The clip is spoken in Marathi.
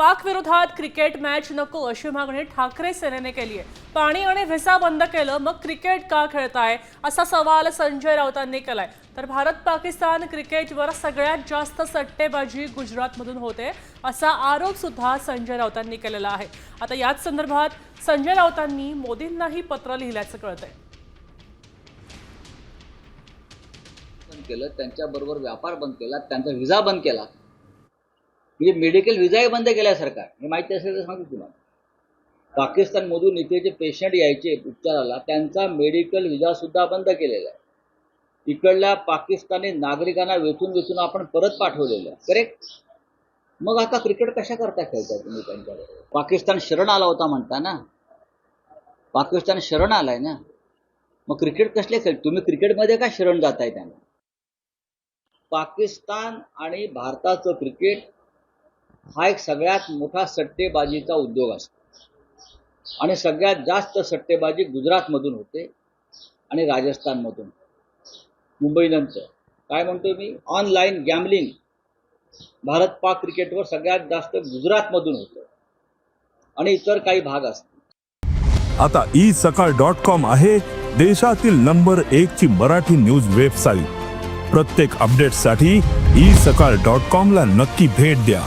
पाक विरोधात क्रिकेट मॅच नको अशी मागणी ठाकरे सेनेने केली आहे. पाणी आणि व्हिसा बंद केलं मग क्रिकेट का खेळताय? असा सवाल संजय राऊतांनी केलाय. तर भारत पाकिस्तान क्रिकेटवर सगळ्यात जास्त सट्टेबाजी गुजरातमधून होते असा आरोप सुद्धा संजय राऊतांनी केलेला आहे. आता याच संदर्भात संजय राऊतांनी मोदींनाही पत्र लिहिल्याचं कळतंय. बंद केलं त्यांच्याबरोबर व्यापार बंद केला त्यांचा व्हिसा बंद केला. म्हणजे मेडिकल व्हिसाही बंद केला सरकार. हे माहिती असेल तर सांगतो तुम्हाला. पाकिस्तानमधून इथे जे पेशंट यायचे उपचाराला त्यांचा मेडिकल विजा सुद्धा बंद केलेला आहे. इकडल्या पाकिस्तानी नागरिकांना वेचून वेचून आपण परत पाठवलेलं करेक्ट मग आता क्रिकेट कशा करता खेळताय तुम्ही त्यांच्याबरोबर पाकिस्तान शरण आला होता म्हणता ना? पाकिस्तान शरण आलाय ना? मग क्रिकेट कसले खेळ? तुम्ही क्रिकेटमध्ये का शरण जाताय त्यांना? पाकिस्तान आणि भारताचं क्रिकेट हा एक सगळ्यात मोठा सट्टेबाजीचा उद्योग असतो. आणि सगळ्यात जास्त सट्टेबाजी गुजरातमधून होते आणि राजस्थानमधून. मुंबईनंतर. काय म्हणतो मी? ऑनलाईन गॅमलिंग भारत पाक क्रिकेटवर सगळ्यात जास्त गुजरातमधून होतं. आणि इतर काही भाग असतात आता ई सकाळ डॉट कॉम आहे देशातील नंबर एक ची मराठी न्यूज वेबसाईट. प्रत्येक अपडेटसाठी ई सकाळ डॉट कॉम ला नक्की भेट द्या.